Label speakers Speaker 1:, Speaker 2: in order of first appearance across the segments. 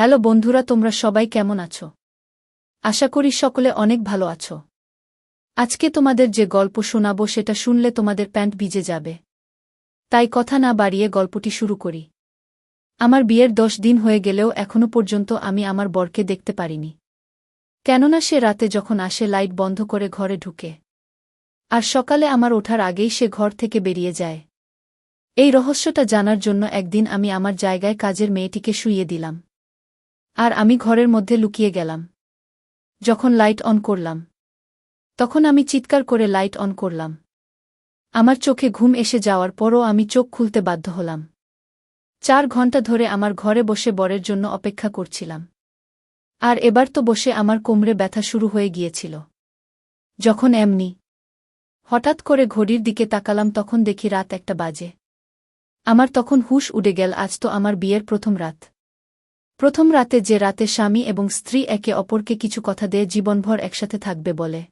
Speaker 1: Hello বন্ধুরা, তোমরা সবাই কেমন আছো? আশা করি সকলে অনেক ভালো আছো। আজকে তোমাদের যে গল্প শোনাব সেটা শুনলে তোমাদের প্যান্ট ভিজে যাবে। তাই কথা না বাড়িয়ে গল্পটি শুরু করি। আমার বিয়ের দশ দিন হয়ে গেলেও এখনও পর্যন্ত আমি আমার বরকে দেখতে পারিনি। কেননা সে রাতে যখন আসে, লাইট বন্ধ করে ঘরে ঢুকে। আর সকালে আমার ওঠার আগেই সে ঘর থেকে বেরিয়ে যায়। এই রহস্যটা জানার জন্য একদিন আমি আমার জায়গায় কাজের মেয়েটিকে শুইয়ে দিলাম। আর আমি ঘরের মধ্যে লুকিয়ে গেলাম। যখন লাইট অন করলাম। তখন আমি চিৎকার করে লাইট অন করলাম। আমার চোখে ঘুম এসে যাওয়ার পরও আমি চোখ খুলতে বাধ্য হলাম। চার ঘণ্টা ধরে আমার ঘরে বসে বরের জন্য অপেক্ষা করছিলাম। আর এবার তো বসে আমার কোমরে ব্যথা শুরু হয়ে গিয়েছিল। যখন এমনি হঠাৎ করে ঘড়ির দিকে তাকালাম তখন দেখি রাত একটা বাজে। আমার তখন হুশ উড়ে গেল, আজ তো আমার বিয়ের প্রথম রাত। প্রথম রাতে যে রাতে স্বামী এবং স্ত্রী একে অপরকে কিছু কথা দিয়ে জীবনভর একসাথে থাকবে বলে।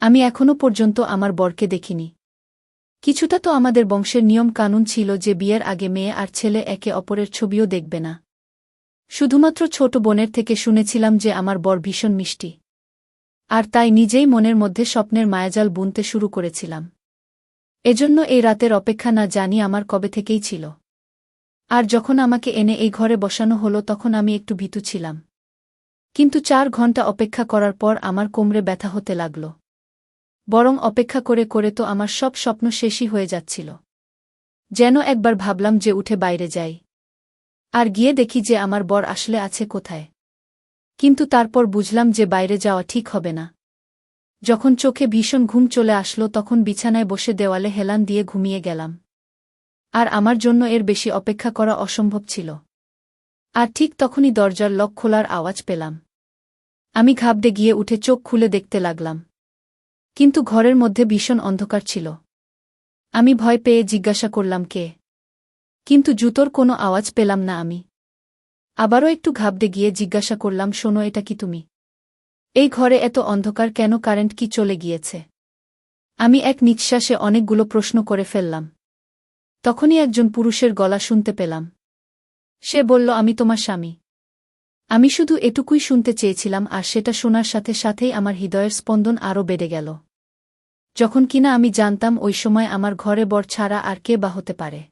Speaker 1: আমি এখনও পর্যন্ত আমার বরকে দেখিনি। কিছুটা তো আমাদের বংশের নিয়ম কানুন ছিল যে বিয়ের আগে মেয়ে আর ছেলে একে অপরের ছবিও দেখবে না। শুধুমাত্র ছোট বোনের থেকে শুনেছিলাম যে আমার বর ভীষণ মিষ্টি। আর তাই নিজেই মনের মধ্যে স্বপ্নের মায়াজাল বুনতে শুরু করেছিলাম। এজন্য এই রাতের অপেক্ষা না জানি আমার কবে থেকেই ছিল। আর যখন আমাকে এনে এই ঘরে বসানো হলো তখন আমি একটু ভীতু ছিলাম। কিন্তু চার ঘণ্টা অপেক্ষা করার পর আমার কোমরে ব্যথা হতে লাগল। বরং অপেক্ষা করে করে তো আমার সব স্বপ্ন শেষই হয়ে যাচ্ছিল। যেন একবার ভাবলাম যে উঠে বাইরে যাই। আর গিয়ে দেখি যে আমার বর আসলে আছে কোথায়। কিন্তু তারপর বুঝলাম যে বাইরে যাওয়া ঠিক হবে না। যখন চোখে ভীষণ ঘুম চলে আসলো তখন বিছানায় বসে দেওয়ালে হেলান দিয়ে ঘুমিয়ে গেলাম। আর আমার জন্য এর বেশি অপেক্ষা করা অসম্ভব ছিল। আর ঠিক তখনই দরজার লক খোলার আওয়াজ পেলাম। আমি ঘাবড়ে গিয়ে উঠে চোখ খুলে দেখতে লাগলাম। কিন্তু ঘরের মধ্যে ভীষণ অন্ধকার ছিল। আমি ভয় পেয়ে জিজ্ঞাসা করলাম, কে? কিন্তু জুতোর কোনো আওয়াজ পেলাম না আমি। আবারও একটু ঘাবড়ে গিয়ে জিজ্ঞাসা করলাম, শোনো, এটা কি তুমি? এই ঘরে এত অন্ধকার কেন? কারেন্ট কি চলে গিয়েছে? আমি এক নিঃশ্বাসে অনেকগুলো প্রশ্ন করে ফেললাম। তখনই একজন পুরুষের গলা শুনতে পেলাম। সে বলল, আমি তোমার স্বামী। আমি শুধু এটুকুই শুনতে চেয়েছিলাম, আর সেটা শোনার সাথে সাথেই আমার হৃদয়ের স্পন্দন আরও বেড়ে গেল। যখন কিনা আমি জানতাম, ওই সময় আমার ঘরে বর ছাড়া আর কে বা হতে পারে।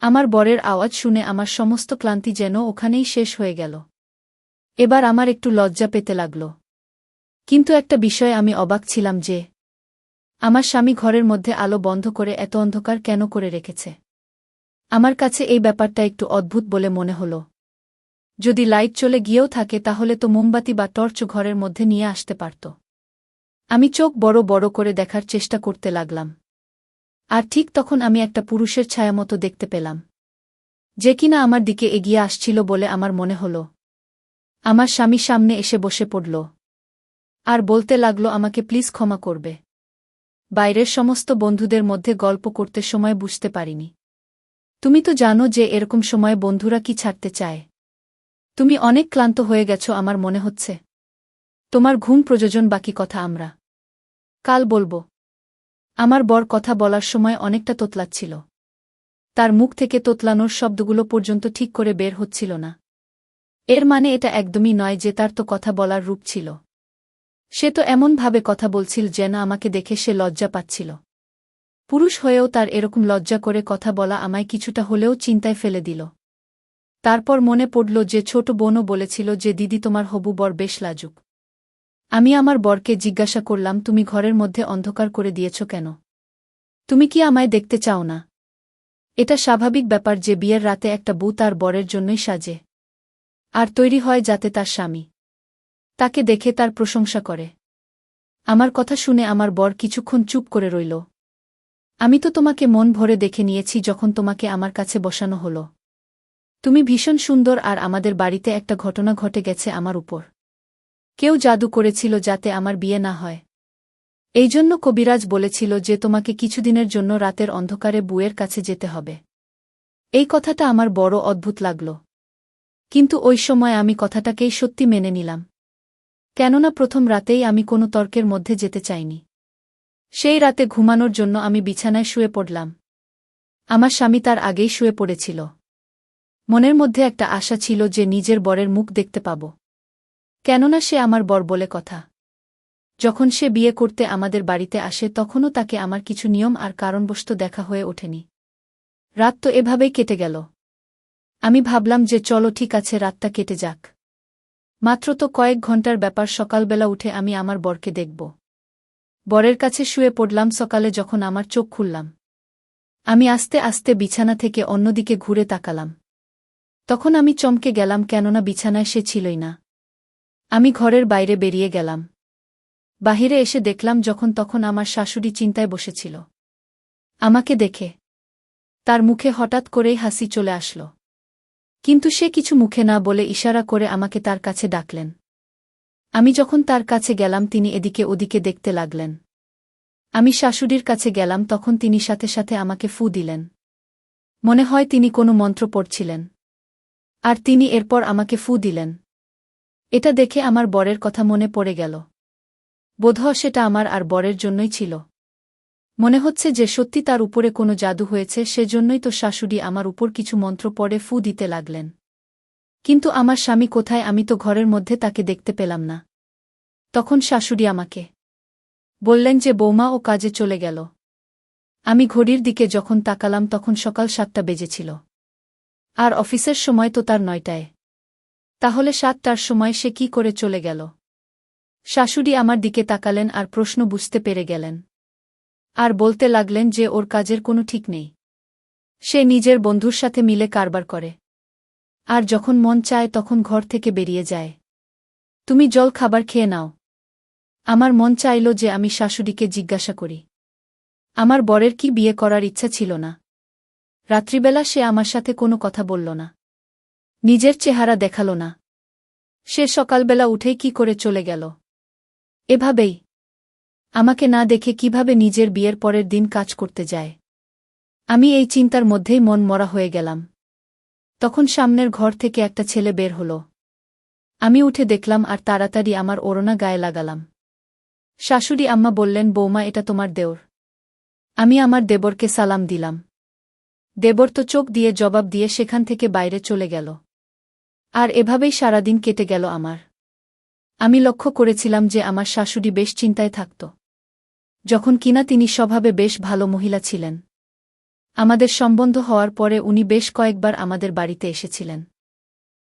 Speaker 1: আমার বরের আওয়াজ শুনে আমার সমস্ত ক্লান্তি যেন ওখানেই শেষ হয়ে গেল। এবার আমার একটু লজ্জা পেতে লাগল। কিন্তু একটা বিষয়ে আমি অবাক ছিলাম যে আমার স্বামী ঘরের মধ্যে আলো বন্ধ করে এত অন্ধকার কেন করে রেখেছে? আমার কাছে এই ব্যাপারটা একটু অদ্ভুত বলে মনে হল। যদি লাইট চলে গিয়েও থাকে তাহলে তো মোমবাতি বা টর্চ ঘরের মধ্যে নিয়ে আসতে পারত। আমি চোখ বড় বড় করে দেখার চেষ্টা করতে লাগলাম। আর ঠিক তখন আমি একটা পুরুষের ছায়া মতো দেখতে পেলাম। যে কিনা আমার দিকে এগিয়ে আসছিল বলে আমার মনে হল। আমার স্বামী সামনে এসে বসে পড়ল। আর বলতে লাগল, আমাকে প্লিজ ক্ষমা করবে। বাইরের সমস্ত বন্ধুদের মধ্যে গল্প করতে সময় বুঝতে পারিনি। তুমি তো জানো যে এরকম সময় বন্ধুরা কি ছাড়তে চায়। তুমি অনেক ক্লান্ত হয়ে গেছ আমার মনে হচ্ছে। তোমার ঘুম প্রযোজন বাকি কথা আমরা। কাল বলব। আমার বর কথা বলার সময় অনেকটা তোতলাচ্ছিল। তার মুখ থেকে তোতলানোর শব্দগুলো পর্যন্ত ঠিক করে বের হচ্ছিল না। এর মানে এটা একদমই নয় যে তার তো কথা বলার রূপ ছিল। সে তো এমনভাবে কথা বলছিল যেন আমাকে দেখে সে লজ্জা পাচ্ছিল। পুরুষ হয়েও তার এরকম লজ্জা করে কথা বলা আমায় কিছুটা হলেও চিন্তায় ফেলে দিল। তারপর মনে পড়ল যে ছোট বোনও বলেছিল যে, দিদি, তোমার হবু বর বেশ লাজুক। আমি আমার বরকে জিজ্ঞাসা করলাম, তুমি ঘরের মধ্যে অন্ধকার করে দিয়েছ কেন? তুমি কি আমায় দেখতে চাও না? এটা স্বাভাবিক ব্যাপার যে বিয়ের রাতে একটা বউ তার বরের জন্যই সাজে। আর তৈরি হয় যাতে তার স্বামী। তাকে দেখে তার প্রশংসা করে। আমার কথা শুনে আমার বর কিছুক্ষণ চুপ করে রইল। আমি তো তোমাকে মন ভরে দেখে নিয়েছি যখন তোমাকে আমার কাছে বসানো হল। তুমি ভীষণ সুন্দর আর আমাদের বাড়িতে একটা ঘটনা ঘটে গেছে আমার উপর। কেউ জাদু করেছিল যাতে আমার বিয়ে না হয়। এই জন্য কবিরাজ বলেছিল যে তোমাকে কিছুদিনের জন্য রাতের অন্ধকারে বুয়ের কাছে যেতে হবে। এই কথাটা আমার বড় অদ্ভুত লাগল। কিন্তু ওই সময় আমি কথাটাকেই সত্যি মেনে নিলাম। কেননা প্রথম রাতেই আমি কোনো তর্কের মধ্যে যেতে চাইনি। সেই রাতে ঘুমানোর জন্য আমি বিছানায় শুয়ে পড়লাম। আমার স্বামী তার আগেই শুয়ে পড়েছিল। মনের মধ্যে একটা আশা ছিল যে নিজের বরের মুখ দেখতে পাব। কেননা সে আমার বর বলে কথা। যখন সে বিয়ে করতে আমাদের বাড়িতে আসে তখনও তাকে আমার কিছু নিয়ম আর কারণবশত দেখা হয়ে ওঠেনি। রাত তো এভাবেই কেটে গেল। আমি ভাবলাম যে চলো ঠিক আছে, রাতটা কেটে যাক। মাত্র তো কয়েক ঘণ্টার ব্যাপার, সকালবেলা উঠে আমি আমার বরকে দেখব। বরের কাছে শুয়ে পড়লাম সকালে যখন আমার চোখ খুললাম। আমি আস্তে আস্তে বিছানা থেকে অন্যদিকে ঘুরে তাকালাম। তখন আমি চমকে গেলাম কেননা বিছানায় সে ছিলই না। আমি ঘরের বাইরে বেরিয়ে গেলাম। বাহিরে এসে দেখলাম যখন তখন আমার শাশুড়ি চিন্তায় বসেছিল। আমাকে দেখে। তার মুখে হঠাৎ করেই হাসি চলে আসলো। কিন্তু সে কিছু মুখে না বলে ইশারা করে আমাকে তার কাছে ডাকলেন। আমি যখন তার কাছে গেলাম, তিনি এদিকে ওদিকে দেখতে লাগলেন। আমি শাশুড়ির কাছে গেলাম, তখন তিনি সাথে সাথে আমাকে ফু দিলেন। মনে হয় তিনি কোনো মন্ত্র পড়ছিলেন। আর তিনি এরপর আমাকে ফু দিলেন। এটা দেখে আমার বরের কথা মনে পড়ে গেল। বোধহয় সেটা আমার আর বরের জন্যই ছিল। মনে হচ্ছে যে সত্যি তার উপরে কোনো জাদু হয়েছে, সেজন্যই তো শাশুড়ি আমার উপর কিছু মন্ত্র পড়ে ফু দিতে লাগলেন। কিন্তু আমার স্বামী কোথায়, আমি তো ঘরের মধ্যে তাকে দেখতে পেলাম না। তখন শাশুড়ি আমাকে বললেন যে, বৌমা ও কাজে চলে গেল। আমি ঘড়ির দিকে যখন তাকালাম, তখন সকাল সাতটা বেজেছিল। আর অফিসের সময় তো তার নয়টায়। তাহলে সাতটার সময় সে কি করে চলে গেল? শাশুড়ি আমার দিকে তাকালেন আর প্রশ্ন বুঝতে পেরে গেলেন। আর বলতে লাগলেন যে ওর কাজের কোনো ঠিক নেই। সে নিজের বন্ধুর সাথে মিলে কারবার করে। আর যখন মন চায় তখন ঘর থেকে বেরিয়ে যায়। তুমি জল খাবার খেয়ে নাও। আমার মন চাইল যে আমি শাশুড়িকে জিজ্ঞাসা করি। আমার বরের কি বিয়ে করার ইচ্ছা ছিল না। রাত্রিবেলা সে আমার সাথে কোনো কথা বলল না। নিজের চেহারা দেখাল না। সে সকালবেলা উঠেই কি করে চলে গেল। এভাবেই আমাকে না দেখে কীভাবে নিজের বিয়ের পরের দিন কাজ করতে যায়। আমি এই চিন্তার মধ্যেই মন মরা হয়ে গেলাম। তখন সামনের ঘর থেকে একটা ছেলে বের হল। আমি উঠে দেখলাম আর তাড়াতাড়ি আমার ওড়না গায়ে লাগালাম। শাশুড়ি আম্মা বললেন, বৌমা, এটা তোমার দেওর। আমি আমার দেবরকে সালাম দিলাম। দেবর তো চোখ দিয়ে জবাব দিয়ে সেখান থেকে বাইরে চলে গেল। আর এভাবেই সারাদিন কেটে গেল আমার। আমি লক্ষ্য করেছিলাম যে আমার শাশুড়ি বেশ চিন্তায় থাকত। যখন কিনা তিনি স্বভাবে বেশ ভালো মহিলা ছিলেন। আমাদের সম্বন্ধ হওয়ার পরে উনি বেশ কয়েকবার আমাদের বাড়িতে এসেছিলেন।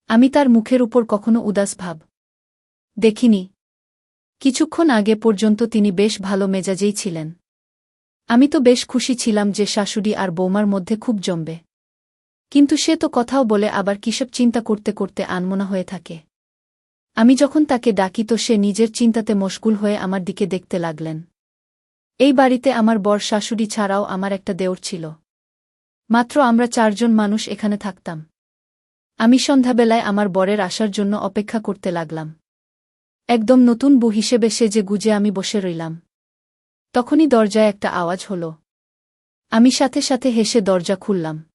Speaker 1: আমি তার মুখের উপর কখনো উদাস ভাব দেখিনি। কিছুক্ষণ আগে পর্যন্ত তিনি বেশ ভালো মেজাজেই ছিলেন। আমি তো বেশ খুশি ছিলাম যে শাশুড়ি আর বৌমার মধ্যে খুব জমবে। কিন্তু সে তো কথাও বলে আবার কিসব চিন্তা করতে করতে আনমনা হয়ে থাকে। আমি যখন তাকে ডাকি তো সে নিজের চিন্তাতে মশগুল হয়ে আমার দিকে দেখতে লাগলেন। এই বাড়িতে আমার বর শাশুড়ি ছাড়াও আমার একটা দেওর ছিল। মাত্র আমরা চারজন মানুষ এখানে থাকতাম। আমি সন্ধ্যাবেলায় আমার বরের আসার জন্য অপেক্ষা করতে লাগলাম। একদম নতুন বউ হিসেবে সে যে গুজে আমি বসে রইলাম। তখনই দরজায় একটা আওয়াজ হল। আমি সাথে সাথে হেসে দরজা খুললাম।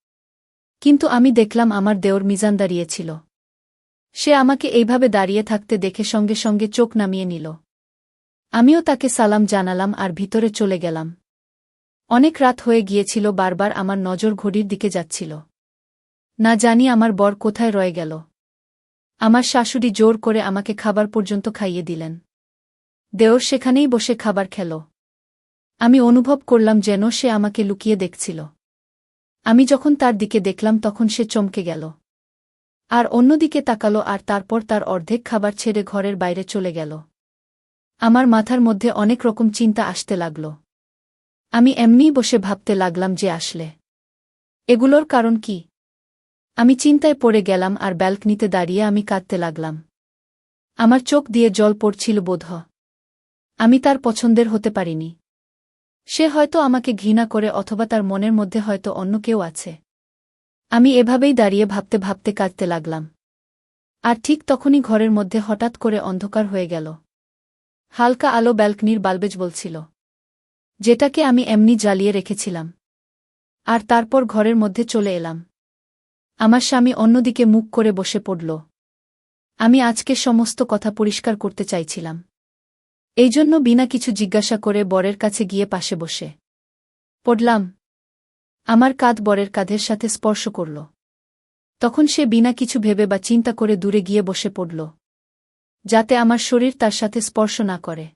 Speaker 1: কিন্তু আমি দেখলাম আমার দেওর মিজান দাঁড়িয়েছিল সে আমাকে এইভাবে দাঁড়িয়ে থাকতে দেখে সঙ্গে সঙ্গে চোখ নামিয়ে নিল। আমিও তাকে সালাম জানালাম আর ভিতরে চলে গেলাম। অনেক রাত হয়ে গিয়েছিল, বারবার আমার নজর ঘড়ির দিকে যাচ্ছিল। না জানি আমার বর কোথায় রয়ে গেল। আমার শাশুড়ি জোর করে আমাকে খাবার পর্যন্ত খাইয়ে দিলেন। দেওর সেখানেই বসে খাবার খেল। আমি অনুভব করলাম যেন সে আমাকে লুকিয়ে দেখছিল। আমি যখন তার দিকে দেখলাম তখন সে চমকে গেল। আর অন্যদিকে তাকালো আর তারপর তার অর্ধেক খাবার ছেড়ে ঘরের বাইরে চলে গেল। আমার মাথার মধ্যে অনেক রকম চিন্তা আসতে লাগল। আমি এমনিই বসে ভাবতে লাগলাম যে আসলে। এগুলোর কারণ কি? আমি চিন্তায় পড়ে গেলাম আর ব্যালকনিতে দাঁড়িয়ে আমি কাঁদতে লাগলাম। আমার চোখ দিয়ে জল পড়ছিল বোধ আমি তার পছন্দের হতে পারিনি। সে হয়তো আমাকে ঘৃণা করে অথবা তার মনের মধ্যে হয়তো অন্য কেউ আছে। আমি এভাবেই দাঁড়িয়ে ভাবতে ভাবতে কাঁদতে লাগলাম। আর ঠিক তখনই ঘরের মধ্যে হঠাৎ করে অন্ধকার হয়ে গেল। হালকা আলো ব্যালকনির বালবেজ বলছিল। যেটাকে আমি এমনি জ্বালিয়ে রেখেছিলাম। আর তারপর ঘরের মধ্যে চলে এলাম। আমার স্বামী অন্যদিকে মুখ করে বসে পড়ল। আমি আজকে সমস্ত কথা পরিষ্কার করতে চাইছিলাম। এই জন্য বিনা কিছু জিজ্ঞাসা করে বরের কাছে গিয়ে পাশে বসে। পড়লাম। আমার কাঁধ বরের কাঁধের সাথে স্পর্শ করল। তখন সে বিনা কিছু ভেবে বা চিন্তা করে দূরে গিয়ে বসে পড়ল। যাতে আমার শরীর তার সাথে স্পর্শ না করে।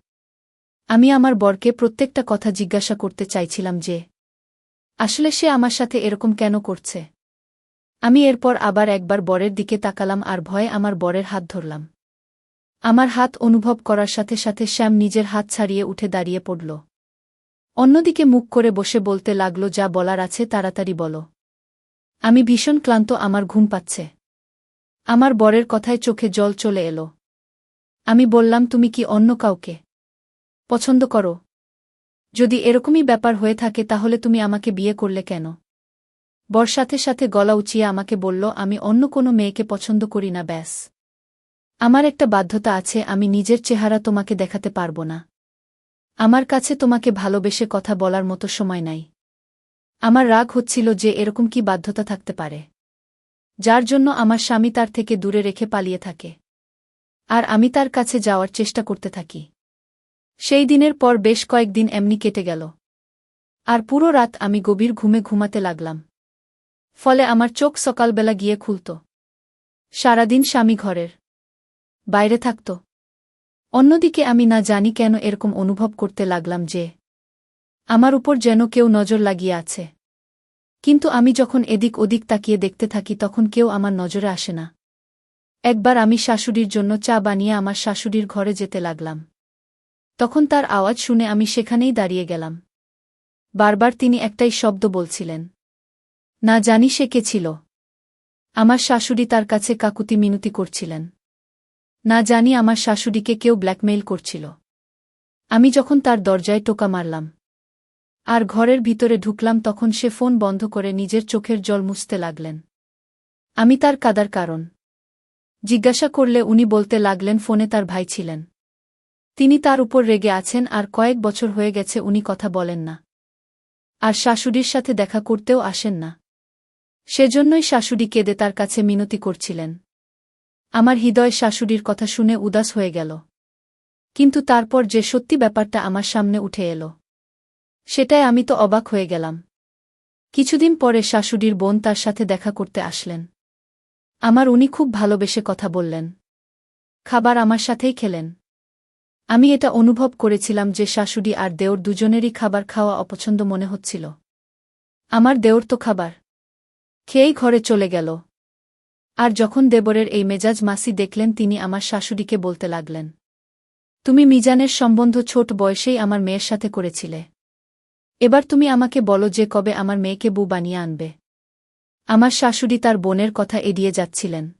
Speaker 1: আমি আমার বরকে প্রত্যেকটা কথা জিজ্ঞাসা করতে চাইছিলাম যে, আসলে সে আমার সাথে এরকম কেন করছে? আমি এরপর আবার একবার বরের দিকে তাকালাম আর ভয়ে আমার বরের হাত ধরলাম। আমার হাত অনুভব করার সাথে সাথে শ্যাম নিজের হাত ছাড়িয়ে উঠে দাঁড়িয়ে পড়ল। অন্যদিকে মুখ করে বসে বলতে লাগল, যা বলার আছে তাড়াতাড়ি বলো। আমি ভীষণ ক্লান্ত, আমার ঘুম পাচ্ছে। আমার বরের কথায় চোখে জল চলে এলো। আমি বললাম, তুমি কি অন্য কাউকে পছন্দ করো? যদি এরকমই ব্যাপার হয়ে থাকে, তাহলে তুমি আমাকে বিয়ে করলে কেন? বর সাথে সাথে গলা উঁচিয়ে আমাকে বলল, আমি অন্য কোনো মেয়েকে পছন্দ করি না, ব্যাস। আমার একটা বাধ্যতা আছে, আমি নিজের চেহারা তোমাকে দেখাতে পারব না। আমার কাছে তোমাকে ভালোবেসে কথা বলার মতো সময় নাই। আমার রাগ হচ্ছিল যে এরকম কি বাধ্যতা থাকতে পারে। যার জন্য আমার স্বামী তার থেকে দূরে রেখে পালিয়ে থাকে। আর আমি তার কাছে যাওয়ার চেষ্টা করতে থাকি। সেই দিনের পর বেশ কয়েকদিন এমনি কেটে গেল। আর পুরো রাত আমি গভীর ঘুমে ঘুমাতে লাগলাম। ফলে আমার চোখ সকালবেলা গিয়ে খুলত। সারাদিন স্বামী ঘরের বাইরে থাকত। অন্যদিকে আমি না জানি কেন এরকম অনুভব করতে লাগলাম যে, আমার উপর যেন কেউ নজর লাগিয়ে আছে। কিন্তু আমি যখন এদিক ওদিক তাকিয়ে দেখতে থাকি তখন কেউ আমার নজরে আসে না। একবার আমি শাশুড়ির জন্য চা বানিয়ে আমার শাশুড়ির ঘরে যেতে লাগলাম। তখন তার আওয়াজ শুনে আমি সেখানেই দাঁড়িয়ে গেলাম। বারবার তিনি একটাই শব্দ বলছিলেন, না জানি সে কে ছিল। আমার শাশুড়ি তার কাছে কাকুতি মিনতি করছিলেন। না জানি আমার শাশুড়িকে কেউ ব্ল্যাকমেইল করছিল। আমি যখন তার দরজায় টোকা মারলাম আর ঘরের ভিতরে ঢুকলাম তখন সে ফোন বন্ধ করে নিজের চোখের জল মুছতে লাগলেন। আমি তার কাদার কারণ। জিজ্ঞাসা করলে উনি বলতে লাগলেন, ফোনে তার ভাই ছিলেন। তিনি তার উপর রেগে আছেন, আর কয়েক বছর হয়ে গেছে উনি কথা বলেন না। আর শাশুড়ির সাথে দেখা করতেও আসেন না। সেজন্যই শাশুড়ি কেঁদে তার কাছে মিনতি করছিলেন। আমার হৃদয় শাশুড়ির কথা শুনে উদাস হয়ে গেল। কিন্তু তারপর যে সত্যি ব্যাপারটা আমার সামনে উঠে এলো, সেটাই আমি তো অবাক হয়ে গেলাম। কিছুদিন পরে শাশুড়ির বোন তার সাথে দেখা করতে আসলেন। আমার উনি খুব ভালোবেসে কথা বললেন। খাবার আমার সাথেই খেলেন। আমি এটা অনুভব করেছিলাম যে শাশুড়ি আর দেওর দুজনেরই খাবার খাওয়া অপছন্দ মনে হচ্ছিল। আমার দেওর তো খাবার। খেয়েই ঘরে চলে গেল। আর যখন দেবরের এই মেজাজ মাসি দেখলেন, তিনি আমার শাশুড়িকে বলতে লাগলেন, তুমি মিজানের সম্বন্ধ ছোট বয়সেই আমার মেয়ের সাথে করেছিলে। এবার তুমি আমাকে বলো যে কবে আমার মেয়েকে বউ বানিয়ে আনবে। আমার শাশুড়ি তার বোনের কথা এড়িয়ে যাচ্ছিলেন।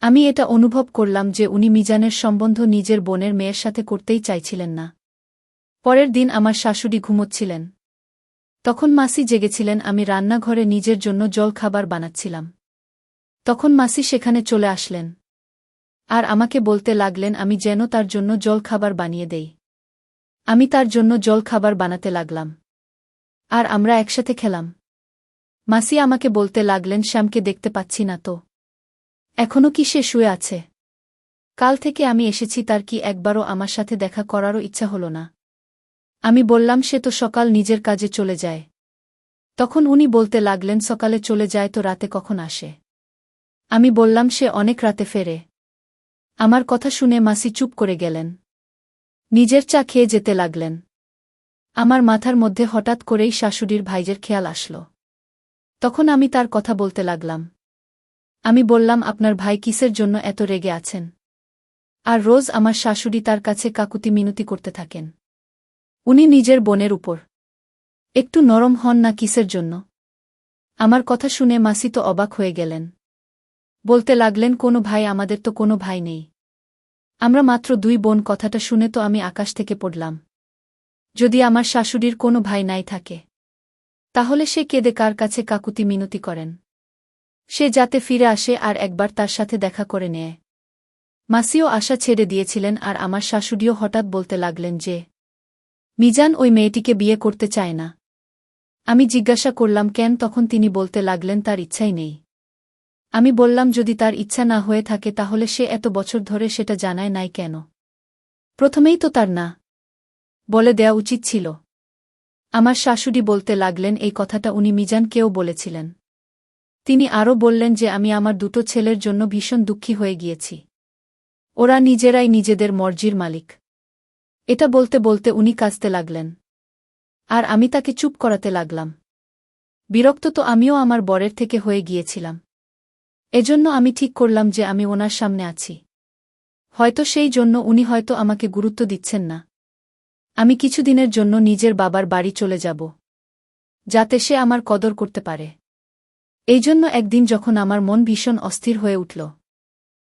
Speaker 1: আমি এটা অনুভব করলাম যে উনি মিজানের সম্বন্ধ নিজের বোনের মেয়ের সাথে করতেই চাইছিলেন না। পরের দিন আমার শাশুড়ি ঘুমোচ্ছিলেন। তখন মাসি জেগেছিলেন, আমি রান্নাঘরে নিজের জন্য জল খাবার বানাচ্ছিলাম। তখন মাসি সেখানে চলে আসলেন। আর আমাকে বলতে লাগলেন, আমি যেন তার জন্য জল খাবার বানিয়ে দেই। আমি তার জন্য জল খাবার বানাতে লাগলাম। আর আমরা একসাথে খেলাম। মাসি আমাকে বলতে লাগলেন, শ্যামকে দেখতে পাচ্ছি না তো। এখনও কি সে শুয়ে আছে? কাল থেকে আমি এসেছি, তার কি একবারও আমার সাথে দেখা করারও ইচ্ছা হল না। আমি বললাম, সে তো সকাল নিজের কাজে চলে যায়। তখন উনি বলতে লাগলেন, সকালে চলে যায় তো রাতে কখন আসে? আমি বললাম, সে অনেক রাতে ফেরে। আমার কথা শুনে মাসি চুপ করে গেলেন। নিজের চা খেয়ে যেতে লাগলেন। আমার মাথার মধ্যে হঠাৎ করেই শাশুড়ির ভাইজের খেয়াল আসল। তখন আমি তার কথা বলতে লাগলাম। আমি বললাম, আপনার ভাই কিসের জন্য এত রেগে আছেন? আর রোজ আমার শাশুড়ি তার কাছে কাকুতি মিনতি করতে থাকেন। উনি নিজের বোনের উপর। একটু নরম হন না কিসের জন্য? আমার কথা শুনে মাসি তো অবাক হয়ে গেলেন। বলতে লাগলেন, কোনো ভাই আমাদের তো কোনো ভাই নেই। আমরা মাত্র দুই বোন, কথাটা শুনে তো আমি আকাশ থেকে পড়লাম। যদি আমার শাশুড়ির কোনো ভাই নাই থাকে। তাহলে সে কেঁদে কার কাছে কাকুতি মিনতি করেন? সে যাতে ফিরে আসে আর একবার তার সাথে দেখা করে নেয়। মাসিও আশা ছেড়ে দিয়েছিলেন আর আমার শাশুড়িও হঠাৎ বলতে লাগলেন যে, মিজান ওই মেয়েটিকে বিয়ে করতে চায় না। আমি জিজ্ঞাসা করলাম, কেন? তখন তিনি বলতে লাগলেন, তার ইচ্ছাই নেই। আমি বললাম, যদি তার ইচ্ছা না হয়ে থাকে তাহলে সে এত বছর ধরে সেটা জানায় নাই কেন? প্রথমেই তো তার না। বলে দেয়া উচিত ছিল। আমার শাশুড়ি বলতে লাগলেন, এই কথাটা উনি মিজানকেও বলেছিলেন। তিনি আরও বললেন যে, আমি আমার দুটো ছেলের জন্য ভীষণ দুঃখী হয়ে গিয়েছি। ওরা নিজেরাই নিজেদের মর্জির মালিক। এটা বলতে বলতে উনি কাঁচতে লাগলেন। আর আমি তাকে চুপ করাতে লাগলাম। বিরক্ত তো আমিও আমার বরের থেকে হয়ে গিয়েছিলাম। এজন্য আমি ঠিক করলাম যে, আমি ওনার সামনে আছি। হয়তো সেই জন্য উনি হয়তো আমাকে গুরুত্ব দিচ্ছেন না। আমি কিছুদিনের জন্য নিজের বাবার বাড়ি চলে যাব, যাতে সে আমার কদর করতে পারে। এই জন্য একদিন যখন আমার মন ভীষণ অস্থির হয়ে উঠল,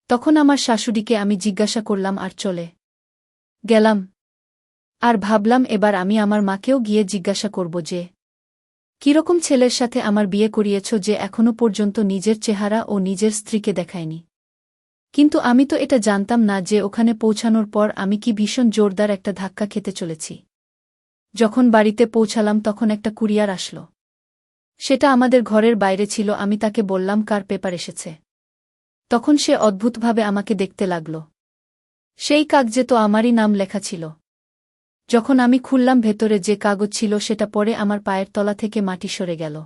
Speaker 1: তখন আমার শাশুড়িকে আমি জিজ্ঞাসা করলাম, আর চলে? গেলাম। আর ভাবলাম, এবার আমি আমার মাকেও গিয়ে জিজ্ঞাসা করব যে, কীরকম ছেলের সাথে আমার বিয়ে করিয়েছ যে এখনও পর্যন্ত নিজের চেহারা ও নিজের স্ত্রীকে দেখায়নি? কিন্তু আমি তো এটা জানতাম না যে ওখানে পৌঁছানোর পর আমি কি ভীষণ জোরদার একটা ধাক্কা খেতে চলেছি। যখন বাড়িতে পৌঁছালাম তখন একটা কুরিয়ার আসল। সেটা আমাদের ঘরের বাইরে ছিল, আমি তাকে বললাম, কার পেপার এসেছে? তখন সে অদ্ভুতভাবে আমাকে দেখতে লাগল। সেই কাগজে তো আমারই নাম লেখা ছিল। যখন আমি খুললাম ভেতরে যে কাগজ ছিল, সেটা পরে আমার পায়ের তলা থেকে মাটি সরে গেল।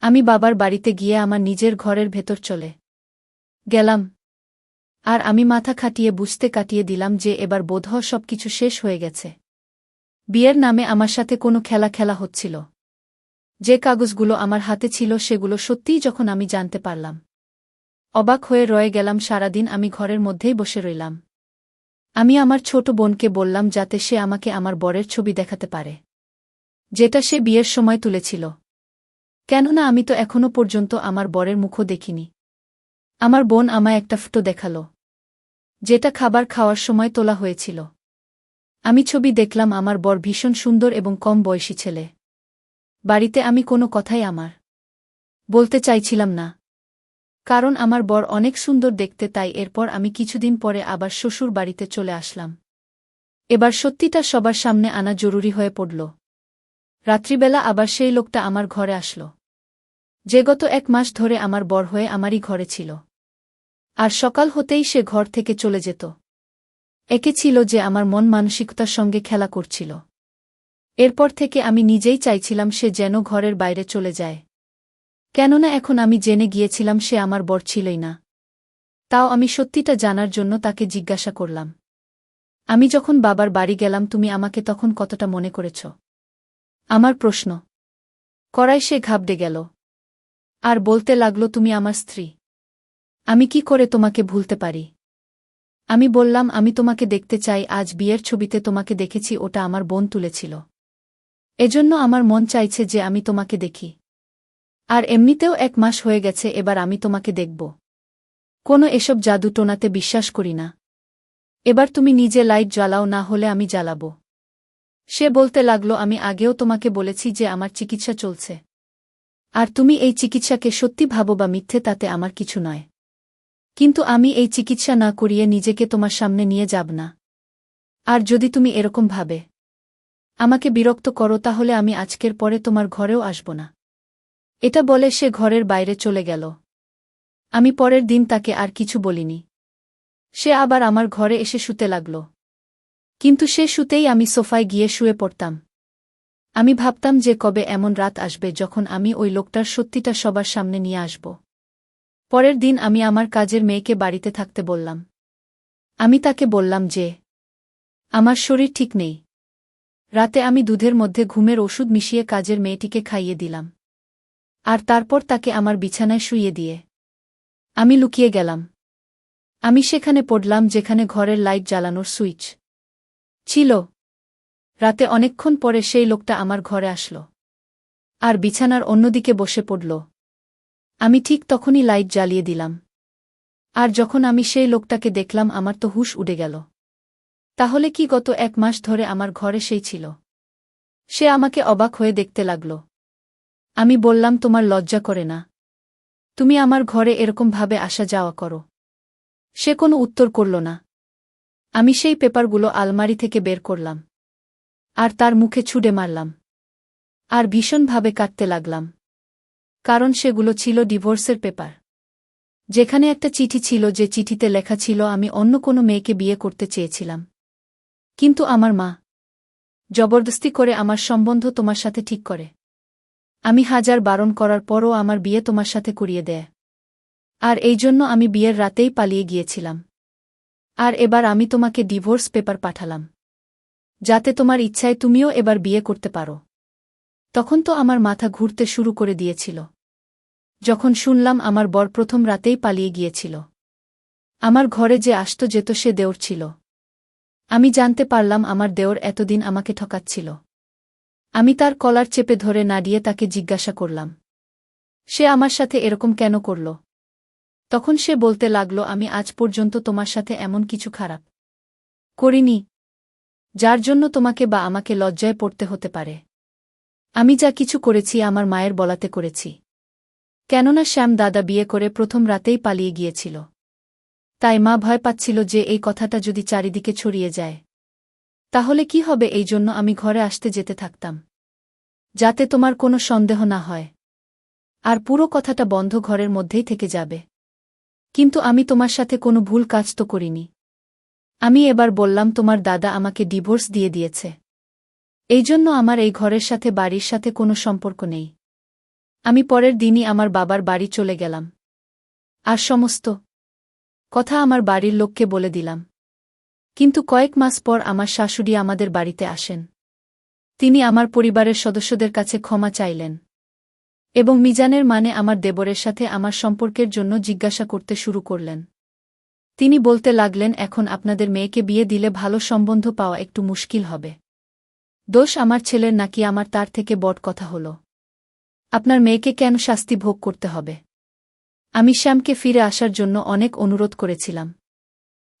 Speaker 1: আমি বাবার বাড়িতে গিয়ে আমার নিজের ঘরের ভেতর চলে গেলাম। আর আমি মাথা খাটিয়ে বুঝতে কাটিয়ে দিলাম যে এবার বোধহ সব কিছু শেষ হয়ে গেছে। বিয়ের নামে আমার সাথে কোনো খেলা খেলা হচ্ছিল। যে কাগজগুলো আমার হাতে ছিল সেগুলো সত্যিই যখন আমি জানতে পারলাম। অবাক হয়ে রয়ে গেলাম সারাদিন আমি ঘরের মধ্যেই বসে রইলাম। আমি আমার ছোট বোনকে বললাম যাতে সে আমাকে আমার বরের ছবি দেখাতে পারে। যেটা সে বিয়ের সময় তুলেছিল। কেননা আমি তো এখনও পর্যন্ত আমার বরের মুখও দেখিনি। আমার বোন আমায় একটা ফটো দেখাল। যেটা খাবার খাওয়ার সময় তোলা হয়েছিল। আমি ছবি দেখলাম আমার বর ভীষণ সুন্দর এবং কম বয়সী ছেলে। বাড়িতে আমি কোনো কথাই আমার বলতে চাইছিলাম না। কারণ আমার বর অনেক সুন্দর দেখতে তাই এরপর আমি কিছুদিন পরে আবার শ্বশুর বাড়িতে চলে আসলাম। এবার সত্যিটা সবার সামনে আনা জরুরি হয়ে পড়ল। রাত্রিবেলা আবার সেই লোকটা আমার ঘরে আসল। যে গত এক মাস ধরে আমার বর হয়ে আমারই ঘরে ছিল। আর সকাল হতেই সে ঘর থেকে চলে যেত। একে ছিল যে আমার মন মানসিকতার সঙ্গে খেলা করছিল। এরপর থেকে আমি নিজেই চাইছিলাম সে যেন ঘরের বাইরে চলে যায়। কেননা এখন আমি জেনে গিয়েছিলাম সে আমার বর ছিলই না। তাও আমি সত্যিটা জানার জন্য তাকে জিজ্ঞাসা করলাম। আমি যখন বাবার বাড়ি গেলাম, তুমি আমাকে তখন কতটা মনে করেছ? আমার প্রশ্ন। করাই সে ঘাবড়ে গেল। আর বলতে লাগল, তুমি আমার স্ত্রী। আমি কি করে তোমাকে ভুলতে পারি? আমি বললাম, আমি তোমাকে দেখতে চাই, আজ বিয়ের ছবিতে তোমাকে দেখেছি, ওটা আমার বোন তুলেছিল। এজন্য আমার মন চাইছে যে আমি তোমাকে দেখি। আর এমনিতেও এক মাস হয়ে গেছে, এবার আমি তোমাকে দেখব। কোনো এসব জাদু টোনাতে বিশ্বাস করি না। এবার তুমি নিজে লাইট জ্বালাও, না হলে আমি জ্বালাব। সে বলতে লাগল, আমি আগেও তোমাকে বলেছি যে আমার চিকিৎসা চলছে। আর তুমি এই চিকিৎসাকে সত্যি ভাবো বা মিথ্যে তাতে আমার কিছু নয়। কিন্তু আমি এই চিকিৎসা না করিয়ে নিজেকে তোমার সামনে নিয়ে যাব না। আর যদি তুমি এরকম ভাবে আমাকে বিরক্ত করো, তাহলে আমি আজকের পরে তোমার ঘরেও আসব না। এটা বলে সে ঘরের বাইরে চলে গেল। আমি পরের দিন তাকে আর কিছু বলিনি। সে আবার আমার ঘরে এসে শুতে লাগল। কিন্তু সে শুতেই আমি সোফায় গিয়ে শুয়ে পড়তাম। আমি ভাবতাম যে কবে এমন রাত আসবে যখন আমি ওই লোকটার সত্যিটা সবার সামনে নিয়ে আসব। পরের দিন আমি আমার কাজের মেয়েকে বাড়িতে থাকতে বললাম। আমি তাকে বললাম যে, আমার শরীর ঠিক নেই। রাতে আমি দুধের মধ্যে ঘুমের ওষুধ মিশিয়ে কাজের মেয়েটিকে খাইয়ে দিলাম। আর তারপর তাকে আমার বিছানায় শুইয়ে দিয়ে আমি লুকিয়ে গেলাম। আমি সেখানে পড়লাম যেখানে ঘরের লাইট জ্বালানোর সুইচ ছিল। রাতে অনেকক্ষণ পরে সেই লোকটা আমার ঘরে আসল। আর বিছানার অন্যদিকে বসে পড়ল। আমি ঠিক তখনই লাইট জ্বালিয়ে দিলাম। আর যখন আমি সেই লোকটাকে দেখলাম, আমার তো হুশ উড়ে গেল। তাহলে কি গত এক মাস ধরে আমার ঘরে সেই ছিল? সে আমাকে অবাক হয়ে দেখতে লাগল। আমি বললাম, তোমার লজ্জা করে না। তুমি আমার ঘরে এরকমভাবে আসা যাওয়া করো। সে কোনো উত্তর করল না। আমি সেই পেপারগুলো আলমারি থেকে বের করলাম। আর তার মুখে ছুড়ে মারলাম। আর ভীষণভাবে কাটতে লাগলাম। কারণ সেগুলো ছিল ডিভোর্সের পেপার। যেখানে একটা চিঠি ছিল যে চিঠিতে লেখা ছিল, আমি অন্য কোনো মেয়েকে বিয়ে করতে চেয়েছিলাম। কিন্তু আমার মা জবরদস্তি করে আমার সম্বন্ধ তোমার সাথে ঠিক করে। আমি হাজার বারণ করার পরও আমার বিয়ে তোমার সাথে করিয়ে দেয়। আর এই জন্য আমি বিয়ের রাতেই পালিয়ে গিয়েছিলাম। আর এবার আমি তোমাকে ডিভোর্স পেপার পাঠালাম। যাতে তোমার ইচ্ছায় তুমিও এবার বিয়ে করতে পারো। তখন তো আমার মাথা ঘুরতে শুরু করে দিয়েছিল। যখন শুনলাম আমার বর প্রথম রাতেই পালিয়ে গিয়েছিল। আমার ঘরে যে আসত যেত সে দেওর ছিল। আমি জানতে পারলাম আমার দেওর এতদিন আমাকে ঠকাচ্ছিল। আমি তার কলার চেপে ধরে নাড়িয়ে তাকে জিজ্ঞাসা করলাম, সে আমার সাথে এরকম কেন করল? তখন সে বলতে লাগল, আমি আজ পর্যন্ত তোমার সাথে এমন কিছু খারাপ করিনি, যার জন্য তোমাকে বা আমাকে লজ্জায় পড়তে হতে পারে। আমি যা কিছু করেছি আমার মায়ের বলাতে করেছি। কেননা শ্যাম দাদা বিয়ে করে প্রথম রাতেই পালিয়ে গিয়েছিল। তাই মা ভয় পাচ্ছিল যে এই কথাটা যদি চারিদিকে ছড়িয়ে যায়। তাহলে কি হবে এই জন্য আমি ঘরে আসতে যেতে থাকতাম। যাতে তোমার কোনো সন্দেহ না হয়। আর পুরো কথাটা বন্ধ ঘরের মধ্যেই থেকে যাবে। কিন্তু আমি তোমার সাথে কোনো ভুল কাজ তো করিনি। আমি এবার বললাম, তোমার দাদা আমাকে ডিভোর্স দিয়ে দিয়েছে। এই জন্য আমার এই ঘরের সাথে বাড়ির সাথে কোনো সম্পর্ক নেই। আমি পরের দিনই আমার বাবার বাড়ি চলে গেলাম। আর সমস্ত কথা আমার বাড়ির লোককে বলে দিলাম। কিন্তু কয়েক মাস পর আমার শাশুড়ি আমাদের বাড়িতে আসেন। তিনি আমার পরিবারের সদস্যদের কাছে ক্ষমা চাইলেন এবং মিজানের মানে আমার দেবরের সাথে আমার সম্পর্কের জন্য জিজ্ঞাসা করতে শুরু করলেন। তিনি বলতে লাগলেন, এখন আপনাদের মেয়েকে বিয়ে দিলে ভালো সম্বন্ধ পাওয়া একটু মুশকিল হবে। দোষ আমার ছেলের নাকি আমার তার থেকে বট কথা হল। আপনার মেয়েকে কেন শাস্তি ভোগ করতে হবে? আমি শ্যামকে ফিরে আসার জন্য অনেক অনুরোধ করেছিলাম।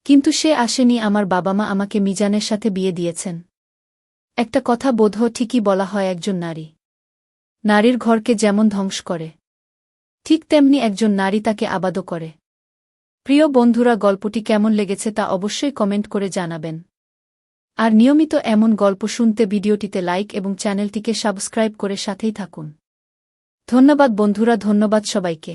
Speaker 1: কিন্তু সে আসেনি, আমার বাবা মা আমাকে মিজানের সাথে বিয়ে দিয়েছেন। একটা কথা বোধ ঠিকই বলা হয় একজন নারী। নারীর ঘরকে যেমন ধ্বংস করে, ঠিক তেমনি একজন নারী তাকে আবাদও করে। প্রিয় বন্ধুরা, গল্পটি কেমন লেগেছে তা অবশ্যই কমেন্ট করে জানাবেন। আর নিয়মিত এমন গল্প শুনতে ভিডিওটিতে লাইক এবং চ্যানেলটিকে সাবস্ক্রাইব করে সাথেই থাকুন। ধন্যবাদ বন্ধুরা ধন্যবাদ সবাইকে।